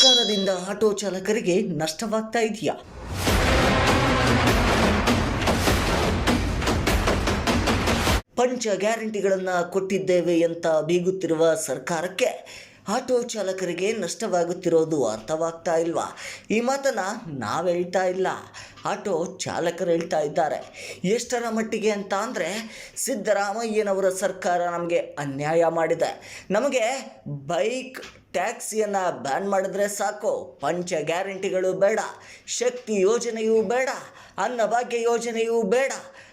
ಸರ್ಕಾರದಿಂದ ಆಟೋ ಚಾಲಕರಿಗೆ ನಷ್ಟವಾಗ್ತಾ ಇದೆಯಾ? ಪಂಚ ಗ್ಯಾರಂಟಿಗಳನ್ನು ಕೊಟ್ಟಿದ್ದೇವೆ ಅಂತ ಬೀಗುತ್ತಿರುವ ಸರ್ಕಾರಕ್ಕೆ ಆಟೋ ಚಾಲಕರಿಗೆ ನಷ್ಟವಾಗುತ್ತಿರೋದು ಅರ್ಥವಾಗ್ತಾ ಇಲ್ವಾ? ಈ ಮಾತನ್ನು ನಾವು ಹೇಳ್ತಾ ಇಲ್ಲ. ಆಟೋ ಚಾಲಕರು ಹೇಳ್ತಾ ಇದ್ದಾರೆ. ಎಷ್ಟರ ಮಟ್ಟಿಗೆ ಅಂತ ಅಂದರೆ ಸಿದ್ದರಾಮಯ್ಯನವರ ಸರ್ಕಾರ ನಮಗೆ ಅನ್ಯಾಯ ಮಾಡಿದೆ. ನಮಗೆ ಬೈಕ್ ಟ್ಯಾಕ್ಸಿಯನ್ನು ಬ್ಯಾನ್ ಮಾಡಿದ್ರೆ ಸಾಕು. ಪಂಚ ಗ್ಯಾರಂಟಿಗಳು ಬೇಡ. ಶಕ್ತಿ ಯೋಜನೆಯೂ ಬೇಡ. ಅನ್ನಭಾಗ್ಯ ಯೋಜನೆಯೂ ಬೇಡ.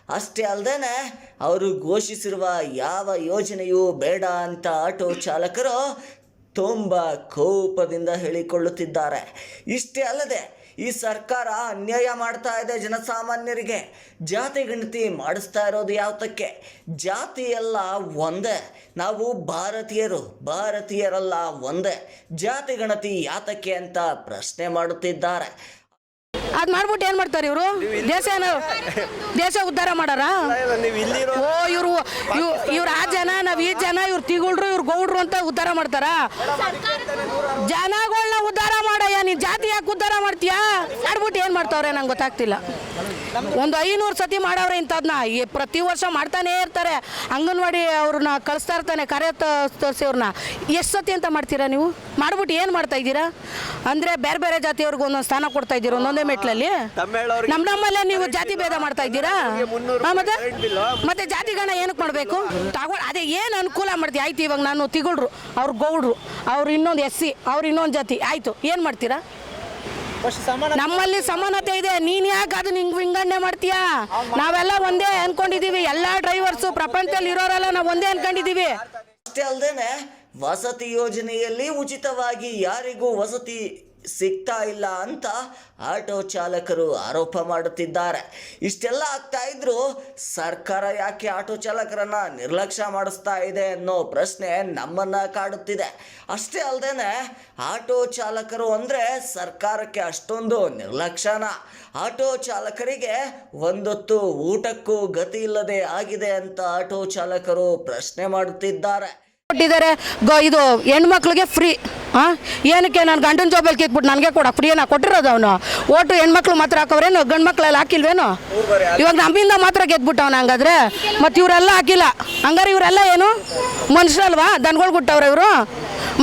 ಅಷ್ಟೇ ಅಲ್ಲದೇ ಅವರು ಘೋಷಿಸಿರುವ ಯಾವ ಯೋಜನೆಯೂ ಬೇಡ ಅಂತ ಆಟೋ ಚಾಲಕರು ತುಂಬ ಕೋಪದಿಂದ ಹೇಳಿಕೊಳ್ಳುತ್ತಿದ್ದಾರೆ. ಇಷ್ಟೇ ಅಲ್ಲದೆ ಈ ಸರ್ಕಾರ ಅನ್ಯಾಯ ಮಾಡ್ತಾ ಇದೆ ಜನಸಾಮಾನ್ಯರಿಗೆ. ಜಾತಿ ಗಣತಿ ಮಾಡಿಸ್ತಾ ಇರೋದು ಯಾವತ್ತಕ್ಕೆ ಜಾತಿ ಎಲ್ಲ ಒಂದೇ. ನಾವು ಭಾರತೀಯರು, ಭಾರತೀಯರಲ್ಲ ಒಂದೇ. ಜಾತಿ ಗಣತಿ ಯಾತಕ್ಕೆ ಅಂತ ಪ್ರಶ್ನೆ ಮಾಡುತ್ತಿದ್ದಾರೆ. ಅದ್ ಮಾಡ್ಬಿಟ್ಟು ಏನ್ ಮಾಡ್ತಾರೆ ಇವರು? ದೇಶ ಏನು ದೇಶ ಉದ್ಧಾರ ಮಾಡಾರ? ಓ, ಇವ್ರು ಇವ್ರ ಆ ಜನ, ನಾವ್ ಈ ಜನ, ಇವ್ರು ತಿಗುಳ್ರು, ಇವ್ರು ಗೌಡ್ರು ಅಂತ ಉದ್ಧಾರ ಮಾಡ್ತಾರ? ಜನಗಳನ್ನ ಉದ್ಧಾರ ಮಾಡಯ್ಯ, ನೀನ್ ಜಾತಿ ಯಾಕೆ ಉದ್ಧಾರ ಮಾಡ್ತೀಯ? ಮಾಡ್ಬಿಟ್ಟು ಏನ್ ಮಾಡ್ತಾವ್ರೆ ನಂಗೆ ಗೊತ್ತಾಗ್ತಿಲ್ಲ. ಒಂದು ಐನೂರು ಸತಿ ಮಾಡವ್ರೆ ಇಂಥದ್ನ. ಪ್ರತಿ ವರ್ಷ ಮಾಡ್ತಾನೆ ಇರ್ತಾರೆ. ಅಂಗನವಾಡಿ ಅವ್ರನ್ನ ಕಳಿಸ್ತಾ ಇರ್ತಾನೆ ಕಾರ್ಯ ತೋರಿಸಿ ಅವ್ರನ್ನ. ಎಷ್ಟು ಸತಿ ಅಂತ ಮಾಡ್ತೀರಾ ನೀವು? ಮಾಡ್ಬಿಟ್ಟು ಏನು ಮಾಡ್ತಾ ಇದ್ದೀರಾ? ಅಂದರೆ ಬೇರೆ ಬೇರೆ ಜಾತಿಯವ್ರಿಗೆ ಒಂದೊಂದು ಸ್ಥಾನ ಕೊಡ್ತಾ ಇದ್ದೀರಾ ಒಂದೊಂದೇ ಮೆಟ್ಲಲ್ಲಿ? ನಮ್ಮ ನಮ್ಮಲ್ಲೇ ನೀವು ಜಾತಿ ಭೇದ ಮಾಡ್ತಾ ಇದ್ದೀರಾ? ಮತ್ತೆ. ಮತ್ತೆ ಜಾತಿಗಳನ್ನ ಏನಕ್ಕೆ ಮಾಡಬೇಕು? ತಗೋ ಅದೇ ಏನು ಅನುಕೂಲ ಮಾಡ್ತೀವಿ ಆಯ್ತು ಇವಾಗ ನಾನು ತಿಗುಳ್ರು. ಅವ್ರು ಗೌಡ್ರು ಅವ್ರು ಇನ್ನೊಂದು ಎಸ್ ಸಿ ಅವ್ರು ಇನ್ನೊಂದು ಜಾತಿ. ಆಯಿತು ಏನು ಮಾಡ್ತೀರಾ? ನಮ್ಮಲ್ಲಿ ಸಮಾನತೆ ಇದೆ. ನೀನ್ ಯಾಕೆ ಅದನ್ನ ಹಿಂಗ್ ವಿಂಗಡಣೆ ಮಾಡ್ತೀಯಾ? ನಾವೆಲ್ಲ ಒಂದೇ ಅನ್ಕೊಂಡಿದೀವಿ. ಎಲ್ಲಾ ಡ್ರೈವರ್ಸ್ ಪ್ರಪಂಚದಲ್ಲಿ ಇರೋರೆಲ್ಲ ನಾವು ಒಂದೇ ಅನ್ಕೊಂಡಿದೀವಿ. ಅಷ್ಟೇ ವಸತಿ ಯೋಜನೆಯಲ್ಲಿ ಉಚಿತವಾಗಿ ಯಾರಿಗೂ ವಸತಿ ಸಿಗ್ತಾ ಇಲ್ಲ ಅಂತ ಆಟೋ ಚಾಲಕರು ಆರೋಪ ಮಾಡುತ್ತಿದ್ದಾರೆ. ಇಷ್ಟೆಲ್ಲ ಆಗ್ತಾ ಇದ್ರು ಸರ್ಕಾರ ಯಾಕೆ ಆಟೋ ಚಾಲಕರನ್ನ ನಿರ್ಲಕ್ಷ್ಯ ಮಾಡಿಸ್ತಾ ಇದೆ ಅನ್ನೋ ಪ್ರಶ್ನೆ ನಮ್ಮನ್ನ ಕಾಡುತ್ತಿದೆ. ಅಷ್ಟೇ ಅಲ್ಲದೇನೆ ಆಟೋ ಚಾಲಕರು ಅಂದರೆ ಸರ್ಕಾರಕ್ಕೆ ಅಷ್ಟೊಂದು ನಿರ್ಲಕ್ಷ್ಯನ. ಆಟೋ ಚಾಲಕರಿಗೆ ಒಂದೊತ್ತು ಊಟಕ್ಕೂ ಗತಿ ಇಲ್ಲದೆ ಆಗಿದೆ ಅಂತ ಆಟೋ ಚಾಲಕರು ಪ್ರಶ್ನೆ ಮಾಡುತ್ತಿದ್ದಾರೆ. ಕೊಟ್ಟಿದ್ದಾರೆ. ಇದು ಹೆಣ್ಮಕ್ಳಿಗೆ ಫ್ರೀ. ಹಾಂ ಏನಕ್ಕೆ ನಾನು ಗಂಡನ ಜೋಬಲ್ಲಿ ಕಿತ್ಬಿಟ್ಟು ನನಗೆ ಕೊಡ ಫ್ರೀ ನಾ ಕೊಟ್ಟಿರೋದು ಅವನು? ಓಟು ಹೆಣ್ಮಕ್ಳು ಮಾತ್ರ ಹಾಕವ್ರೇನು? ಗಂಡು ಮಕ್ಳೆಲ್ಲ ಹಾಕಿಲ್ವೇನು? ಇವಾಗ ನಮ್ಮಿಂದ ಮಾತ್ರ ಗೆದ್ಬಿಟ್ಟವನು ಹಂಗಾದ್ರೆ? ಮತ್ತು ಇವರೆಲ್ಲ ಹಾಕಿಲ್ಲ. ಹಂಗಾರೆ ಇವರೆಲ್ಲ ಏನು? ಮನುಷ್ಯರಲ್ವಾ? ದನಗಳು ಬಿಟ್ಟವ್ರೆ ಇವರು?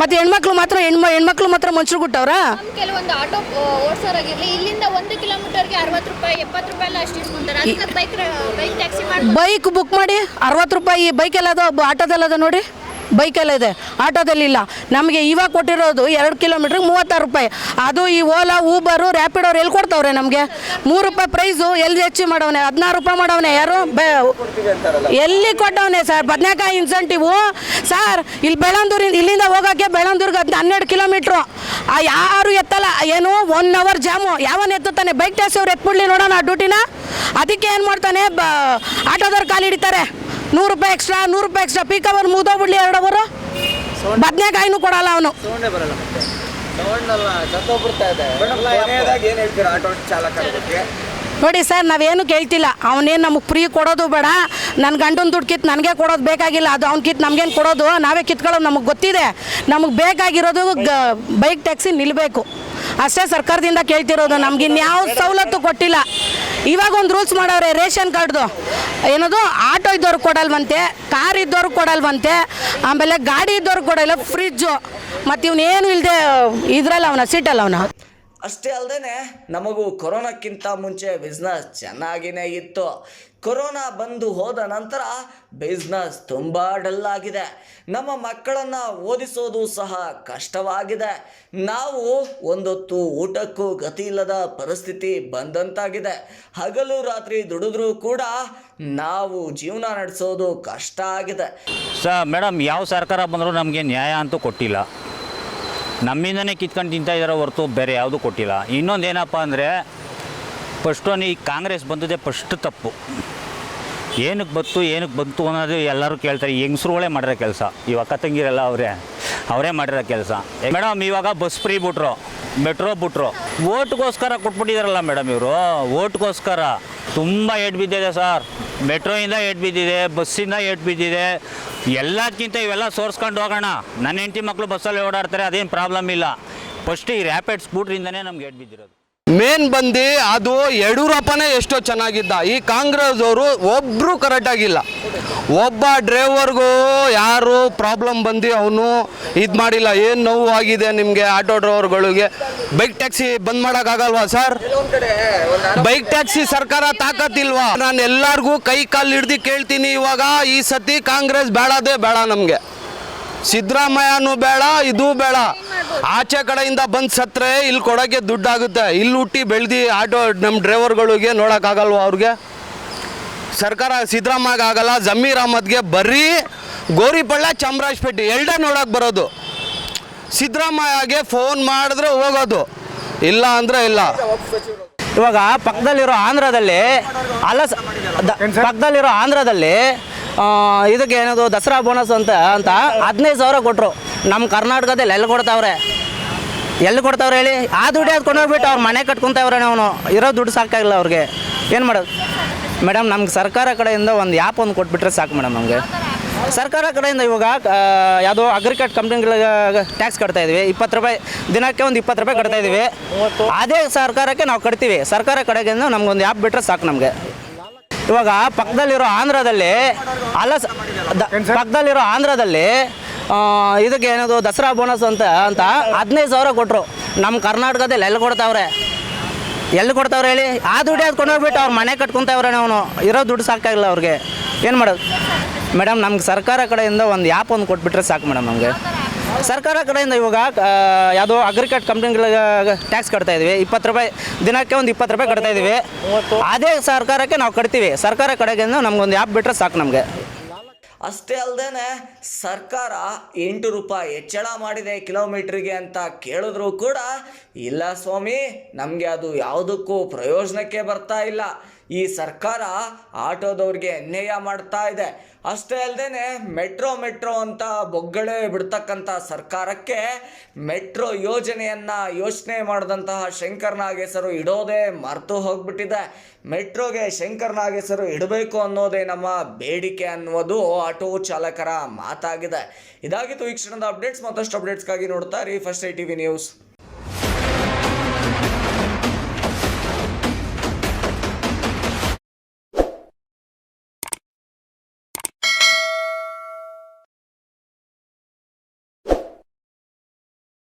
ಮತ್ತು ಹೆಣ್ಮಕ್ಳು ಮಾತ್ರ ಹೆಣ್ಮ ಹೆಣ್ಮಕ್ಳು ಮಾತ್ರ ಮನುಷ್ಯರು ಗುಟ್ಟವ್ರಾ ನಮ್ ಕೆಲವೊಂದು ಆಟೋ ಓಡಿಸೋರಾಗಿರ್ಲಿ. ಇಲ್ಲಿಂದ ಒಂದು ಕಿಲೋಮೀಟರ್ಗೆ ಅರವತ್ತು ರೂಪಾಯಿ ಎಪ್ಪತ್ತು ರೂಪಾಯಿ ಎಲ್ಲ ಅಷ್ಟು ಇಸ್ಕೊಂತಾರೆ. ಅದಕ್ಕೆ ಬೈಕ್ ಬೈಕ್ ಟ್ಯಾಕ್ಸಿ ಮಾಡ್ಬೋದು. ಬೈಕ್ ಬುಕ್ ಮಾಡಿ ಅರವತ್ತು ರೂಪಾಯಿ ಬೈಕ್ ಎಲ್ಲ ಆಟೋದಲ್ಲದ ಆಟೋದೆಲ್ಲ ನೋಡಿ. ಬೈಕೆಲ್ಲ ಇದೆ. ಆಟೋದಲ್ಲಿ ಇಲ್ಲ. ನಮಗೆ ಇವಾಗ ಕೊಟ್ಟಿರೋದು ಎರಡು ಕಿಲೋಮೀಟ್ರಿಗೆ ಮೂವತ್ತಾರು ರೂಪಾಯಿ. ಅದು ಈ ಓಲಾ ಊಬರು ರ್ಯಾಪಿಡೋರು ಎಲ್ಲಿ ಕೊಡ್ತಾವ್ರೆ ನಮಗೆ? ಮೂರು ರೂಪಾಯಿ ಪ್ರೈಸು ಎಲ್ಲಿ ಹೆಚ್ಚು ಮಾಡವನೆ? ಹದಿನಾರು ರೂಪಾಯಿ ಮಾಡವನೆ ಯಾರು? ಎಲ್ಲಿ ಕೊಟ್ಟವನೆ ಸರ್? ಬದನೆಕಾಯಿ ಇನ್ಸೆಂಟಿವು ಸರ್, ಇಲ್ಲಿ ಬೆಳಂದೂರಿಂದ ಇಲ್ಲಿಂದ ಹೋಗೋಕ್ಕೆ ಬೆಳಂದೂರ್ಗೆ ಹದಿನ ಹನ್ನೆರಡು ಕಿಲೋಮೀಟ್ರು ಆ ಯಾರು ಎತ್ತಲ್ಲ? ಏನು? ಒನ್ ಅವರ್ ಜಾಮು ಯಾವನ್ ಎತ್ತುತ್ತಾನೆ? ಬೈಕ್ ಟ್ಯಾಕ್ಸಿ ಅವ್ರು ಎತ್ಬಿಡ್ಲಿ ನೋಡೋಣ ಡ್ಯೂಟಿನ ಅದಕ್ಕೆ ಏನು ಮಾಡ್ತಾನೆ? ಬ ಆಟೋದವ್ರು ಕಾಲು ಹಿಡಿತಾರೆ. ನೂರು ರೂಪಾಯಿ ಎಕ್ಸ್ಟ್ರಾ ನೂರು ರೂಪಾಯಿ ಎಕ್ಸ್ಟ್ರಾ ಪೀಕ ಅವರ್ ಮುಗ್ದೋಗ್ಬಿಡ್ಲಿ ಎರಡು ಅವರು. ಬದನೆಕಾಯಿನೂ ಕೊಡಲ್ಲ ಅವನು. ನೋಡಿ ಸರ್ ನಾವೇನು ಕೇಳ್ತಿಲ್ಲ. ಅವನೇನು ನಮಗೆ ಫ್ರೀ ಕೊಡೋದು ಬೇಡ. ನನ್ನ ಗಂಡನ ದುಡ್ಡು ಕಿತ್ತು ನನಗೆ ಕೊಡೋದು ಬೇಕಾಗಿಲ್ಲ. ಅದು ಅವ್ನು ಕಿತ್ತು ನಮಗೇನು ಕೊಡೋದು? ನಾವೇ ಕಿತ್ಕೊಳ್ಳೋದು ನಮಗೆ ಗೊತ್ತಿದೆ. ನಮಗೆ ಬೇಕಾಗಿರೋದು ಬೈಕ್ ಟ್ಯಾಕ್ಸಿ ನಿಲ್ಲಬೇಕು ಅಷ್ಟೇ ಸರ್ಕಾರದಿಂದ ಕೇಳ್ತಿರೋದು, ನಮ್ಗೆ ಇನ್ಯಾವ ಸವಲತ್ತು ಕೊಟ್ಟಿಲ್ಲ. ಇವಾಗ ಒಂದು ರೂಲ್ಸ್ ಮಾಡವ್ರೆ, ರೇಷನ್ ಕಾರ್ಡ್ದು. ಏನದು? ಆಟೋ ಇದ್ದವ್ರು ಕೊಡಲ್ವಂತೆ, ಕಾರ್ ಇದ್ದವ್ರು ಕೊಡಲ್ವಂತೆ, ಆಮೇಲೆ ಗಾಡಿ ಇದ್ದವ್ರು ಕೊಡಲ್ಲ ಫ್ರಿಜ್ಜು ಮತ್ತು ಇವನೇನು ಇಲ್ಲದೆ ಇದ್ರಲ್ಲ ಅವನ ಸೀಟಲ್ಲ ಅವನ. ಅಷ್ಟೇ ಅಲ್ಲದೆ ನಮಗೂ ಕೊರೋನಾಕ್ಕಿಂತ ಮುಂಚೆ ಬಿಸ್ನೆಸ್ ಚೆನ್ನಾಗಿನೇ ಇತ್ತು. ಕೊರೋನಾ ಬಂದು ಹೋದ ನಂತರ ಬಿಸ್ನೆಸ್ ತುಂಬ ಡಲ್ ಆಗಿದೆ. ನಮ್ಮ ಮಕ್ಕಳನ್ನು ಓದಿಸೋದು ಸಹ ಕಷ್ಟವಾಗಿದೆ. ನಾವು ಒಂದೊತ್ತು ಊಟಕ್ಕೂ ಗತಿ ಇಲ್ಲದ ಪರಿಸ್ಥಿತಿ ಬಂದಂತಾಗಿದೆ. ಹಗಲು ರಾತ್ರಿ ದುಡಿದ್ರೂ ಕೂಡ ನಾವು ಜೀವನ ನಡೆಸೋದು ಕಷ್ಟ ಆಗಿದೆ. ಸ ಮೇಡಮ್, ಯಾವ ಸರ್ಕಾರ ಬಂದರೂ ನಮಗೆ ನ್ಯಾಯ ಅಂತೂ ಕೊಟ್ಟಿಲ್ಲ. ನಮ್ಮಿಂದನೇ ಕಿತ್ಕೊಂಡು ತಿಂತಾ ಇದ್ದಾರೆ ಹೊರತು ಬೇರೆ ಯಾವುದೂ ಕೊಟ್ಟಿಲ್ಲ. ಇನ್ನೊಂದು ಏನಪ್ಪ ಅಂದರೆ ಫಸ್ಟು ಈ ಕಾಂಗ್ರೆಸ್ ಬಂದದೇ ಫಸ್ಟ್ ತಪ್ಪು. ಏನಕ್ಕೆ ಬಂತು ಏನಕ್ಕೆ ಬಂತು ಅನ್ನೋದು ಎಲ್ಲರೂ ಕೇಳ್ತಾರೆ. ಹೆಂಗಸ್ರುಗಳೇ ಮಾಡಿರೋ ಕೆಲಸ. ಇವಾಗ ಅಕ್ಕ ತಂಗಿರಲ್ಲ ಅವರೇ ಅವರೇ ಮಾಡಿರೋ ಕೆಲಸ. ಮೇಡಮ್, ಇವಾಗ ಬಸ್ ಫ್ರೀ ಬಿಟ್ರು ಮೆಟ್ರೋ ಬಿಟ್ರು. ಓಟ್ಗೋಸ್ಕರ ಕೊಟ್ಬಿಟ್ಟಿದಾರಲ್ಲ ಮೇಡಮ್ ಇವರು. ಓಟ್ಗೋಸ್ಕರ ತುಂಬ ಏಟ್ ಬಿದ್ದಿದೆ ಸರ್ ಮೆಟ್ರೋಯಿಂದ ಏಟ್ ಬಿದ್ದಿದೆ, ಬಸ್ಸಿಂದ ಏಟ್ ಬಿದ್ದಿದೆ ಎಲ್ಲದಕ್ಕಿಂತ ಇವೆಲ್ಲ ಸೋರ್ಸ್ಕೊಂಡು ಹೋಗೋಣ. ನನ್ನ ಹೆಂಡತಿ ಮಕ್ಕಳು ಬಸ್ಸಲ್ಲಿ ಓಡಾಡ್ತಾರೆ, ಅದೇನು ಪ್ರಾಬ್ಲಮ್ ಇಲ್ಲ. ಫಸ್ಟ್ ಈ ರ್ಯಾಪಿಡ್ ಸ್ಕೂಟ್ರಿಂದನೇ ನಮ್ಗೆ ಏಟ್ ಬಿದ್ದಿರೋದು. ಮೇನ್ ಬಂದು ಅದು ಯಡಿಯೂರಪ್ಪನೇ ಎಷ್ಟೋ ಚೆನ್ನಾಗಿದ್ದ. ಈ ಕಾಂಗ್ರೆಸ್ ಅವರು ಒಬ್ಬರು ಕರೆಕ್ಟಾಗಿಲ್ಲ ಒಬ್ಬ ಡ್ರೈವರ್ಗೂ ಯಾರು ಪ್ರಾಬ್ಲಮ್ ಬಂದು ಅವನು ಇದು ಮಾಡಿಲ್ಲ. ಏನು ನೋವು ಆಗಿದೆ ನಿಮಗೆ ಆಟೋ ಡ್ರೈವರ್ಗಳಿಗೆ? ಬೈಕ್ ಟ್ಯಾಕ್ಸಿ ಬಂದ್ ಮಾಡೋಕ್ಕಾಗಲ್ವಾ ಸರ್? ಬೈಕ್ ಟ್ಯಾಕ್ಸಿ ಸರ್ಕಾರ ತಾಕತ್ತಿಲ್ವಾ? ನಾನು ಎಲ್ಲರಿಗೂ ಕೈ ಕಾಲು ಹಿಡ್ದು ಕೇಳ್ತೀನಿ ಇವಾಗ. ಈ ಸತಿ ಕಾಂಗ್ರೆಸ್ ಬೇಡದೇ ಬೇಡ ನಮಗೆ. ಸಿದ್ದರಾಮಯ್ಯನೂ ಬೇಡ ಇದೂ ಬೇಡ ಆಚೆ ಕಡೆಯಿಂದ ಬಂದು ಸತ್ರೆ ಇಲ್ಲಿ ಕೊಡೋಕ್ಕೆ ದುಡ್ಡಾಗುತ್ತೆ. ಇಲ್ಲಿ ಹುಟ್ಟಿ ಬೆಳೆದು ಆಟೋ ನಮ್ಮ ಡ್ರೈವರ್ಗಳಿಗೆ ನೋಡೋಕ್ಕಾಗಲ್ವ ಅವ್ರಿಗೆ? ಸರ್ಕಾರ ಸಿದ್ದರಾಮಯ್ಯ ಆಗಲ್ಲ ಜಮೀರ್ ಅಹಮದ್ಗೆ ಬರೀ ಗೋರಿಪಳ್ಳ ಚಾಮರಾಜಪೇಟೆ ಎರಡೇ ನೋಡೋಕೆ ಬರೋದು. ಸಿದ್ದರಾಮಯ್ಯಗೆ ಫೋನ್ ಮಾಡಿದ್ರೆ ಹೋಗೋದು. ಇಲ್ಲ ಅಂದರೆ ಇಲ್ಲ. ಇವಾಗ ಪಕ್ಕದಲ್ಲಿರೋ ಆಂಧ್ರದಲ್ಲಿ ಅಲಸ ಪಕ್ಕದಲ್ಲಿರೋ ಆಂಧ್ರದಲ್ಲಿ ಇದಕ್ಕೆ ಏನದು ದಸರಾ ಬೋನಸ್ ಅಂತ ಅಂತ ಹದಿನೈದು ಸಾವಿರ ಕೊಟ್ಟರು ನಮ್ಮ ಕರ್ನಾಟಕದಲ್ಲಿ ಎಲ್ಲಿ ಕೊಡ್ತಾವ್ರೆ? ಎಲ್ಲಿ ಕೊಡ್ತಾವ್ರೆ ಹೇಳಿ? ಆ ದುಡ್ಡು ಅದು ಕೊಂಡೋಗ್ಬಿಟ್ಟು ಅವ್ರ ಮನೆ ಕಟ್ಕೊತಾವ್ರೆ ಅವನು. ಇರೋ ದುಡ್ಡು ಸಾಕಾಗಿಲ್ಲ ಅವ್ರಿಗೆ. ಏನು ಮಾಡೋದು? ಮೇಡಮ್, ನಮ್ಗೆ ಸರ್ಕಾರ ಕಡೆಯಿಂದ ಒಂದು ಆ್ಯಪ್ ಒಂದು ಕೊಟ್ಬಿಟ್ರೆ ಸಾಕು ಮೇಡಮ್ ನಮಗೆ. ಸರ್ಕಾರ ಕಡೆಯಿಂದ ಇವಾಗ ಯಾವುದೋ ಅಗ್ರಿಕಲ್ಚರ್ ಕಂಪ್ನಿಗಳಿಗೆ ಟ್ಯಾಕ್ಸ್ ಕಟ್ತಾ ಇದ್ದೀವಿ ಇಪ್ಪತ್ತು ರೂಪಾಯಿ, ದಿನಕ್ಕೆ ಒಂದು ಇಪ್ಪತ್ತು ರೂಪಾಯಿ ಕಟ್ತಾ ಇದ್ದೀವಿ ಅದೇ ಸರ್ಕಾರಕ್ಕೆ ನಾವು ಕಟ್ತೀವಿ. ಸರ್ಕಾರ ಕಡೆಗಿಂದ ನಮ್ಗೊಂದು ಆ್ಯಪ್ ಬಿಟ್ಟರೆ ಸಾಕು ನಮಗೆ. ಇವಾಗ ಪಕ್ಕದಲ್ಲಿರೋ ಆಂಧ್ರದಲ್ಲಿ ಅಲ್ಲ ಪಕ್ಕದಲ್ಲಿರೋ ಆಂಧ್ರದಲ್ಲಿ ಇದಕ್ಕೆ ಏನದು ದಸರಾ ಬೋನಸ್ ಅಂತ ಅಂತ ಹದಿನೈದು ಸಾವಿರ ಕೊಟ್ಟರು ನಮ್ಮ ಕರ್ನಾಟಕದಲ್ಲಿ ಎಲ್ಲಿ ಕೊಡ್ತಾವ್ರೆ? ಎಲ್ಲಿ ಕೊಡ್ತಾವ್ರೆ ಹೇಳಿ? ಆ ದುಡ್ಡು ಅದು ಕೊಂಡೋಗ್ಬಿಟ್ಟು ಅವ್ರ ಮನೆ ಕಟ್ಕೊತಾವ್ರೆ ಅವನು. ಇರೋ ದುಡ್ಡು ಸಾಕಾಗಿಲ್ಲ ಅವ್ರಿಗೆ. ಏನು ಮಾಡೋದು? ಮೇಡಮ್, ನಮ್ಗೆ ಸರ್ಕಾರ ಕಡೆಯಿಂದ ಒಂದು ಆ್ಯಪ್ ಒಂದು ಕೊಟ್ಬಿಟ್ರೆ ಸಾಕು ಮೇಡಮ್ ನಮಗೆ. ಸರ್ಕಾರ ಕಡೆಯಿಂದ ಇವಾಗ ಯಾವುದೋ ಅಗ್ರಿಕಲ್ಚರ್ ಕಂಪ್ನಿಗಳಿಗೆ ಟ್ಯಾಕ್ಸ್ ಕಟ್ತಾ ಇದ್ದೀವಿ ಇಪ್ಪತ್ತು ರೂಪಾಯಿ, ದಿನಕ್ಕೆ ಒಂದು ಇಪ್ಪತ್ತು ರೂಪಾಯಿ ಕಟ್ತಾ ಇದ್ದೀವಿ ಅದೇ ಸರ್ಕಾರಕ್ಕೆ ನಾವು ಕಟ್ತೀವಿ. ಸರ್ಕಾರ ಕಡೆಗಿಂದ ನಮ್ಗೊಂದು ಆ್ಯಪ್ ಬಿಟ್ಟರೆ ಸಾಕು ನಮಗೆ. ಅಷ್ಟೇ ಅಲ್ಲದೆ ಸರ್ಕಾರ ಎಂಟು ರೂಪಾಯಿ ಹೆಚ್ಚಳ ಮಾಡಿದೆ ಕಿಲೋಮೀಟ್ರಿಗೆ ಅಂತ ಕೇಳಿದ್ರು ಕೂಡ ಇಲ್ಲ ಸ್ವಾಮಿ, ನಮಗೆ ಅದು ಯಾವುದಕ್ಕೂ ಪ್ರಯೋಜನಕ್ಕೆ ಬರ್ತಾ ಇಲ್ಲ. ಈ ಸರ್ಕಾರ ಆಟೋದವ್ರಿಗೆ ಅನ್ಯಾಯ ಮಾಡ್ತಾ ಇದೆ. ಅಷ್ಟೇ ಅಲ್ಲದೆ ಮೆಟ್ರೋ ಮೆಟ್ರೋ ಅಂತ ಬೊಗ್ಗಳೆ ಬಿಡ್ತಕ್ಕಂಥ ಸರ್ಕಾರಕ್ಕೆ ಮೆಟ್ರೋ ಯೋಜನೆಯನ್ನು ಯೋಚನೆ ಮಾಡಿದಂತಹ ಶಂಕರ್ ನಾಗೇಶರು ಇಡೋದೇ ಮರೆತು ಹೋಗ್ಬಿಟ್ಟಿದೆ. ಮೆಟ್ರೋಗೆ ಶಂಕರ್ ನಾಗೇಶರು ಇಡಬೇಕು ಅನ್ನೋದೇ ನಮ್ಮ ಬೇಡಿಕೆ ಅನ್ನೋದು ಆಟೋ ಚಾಲಕರ ಮಾತಾಗಿದೆ ಇದಾಗಿತ್ತು ಈ ಕ್ಷಣದ ಅಪ್ಡೇಟ್ಸ್ ಮತ್ತಷ್ಟು ಅಪ್ಡೇಟ್ಸ್ಗಾಗಿ ನೋಡ್ತಾ ರೀ first I T V news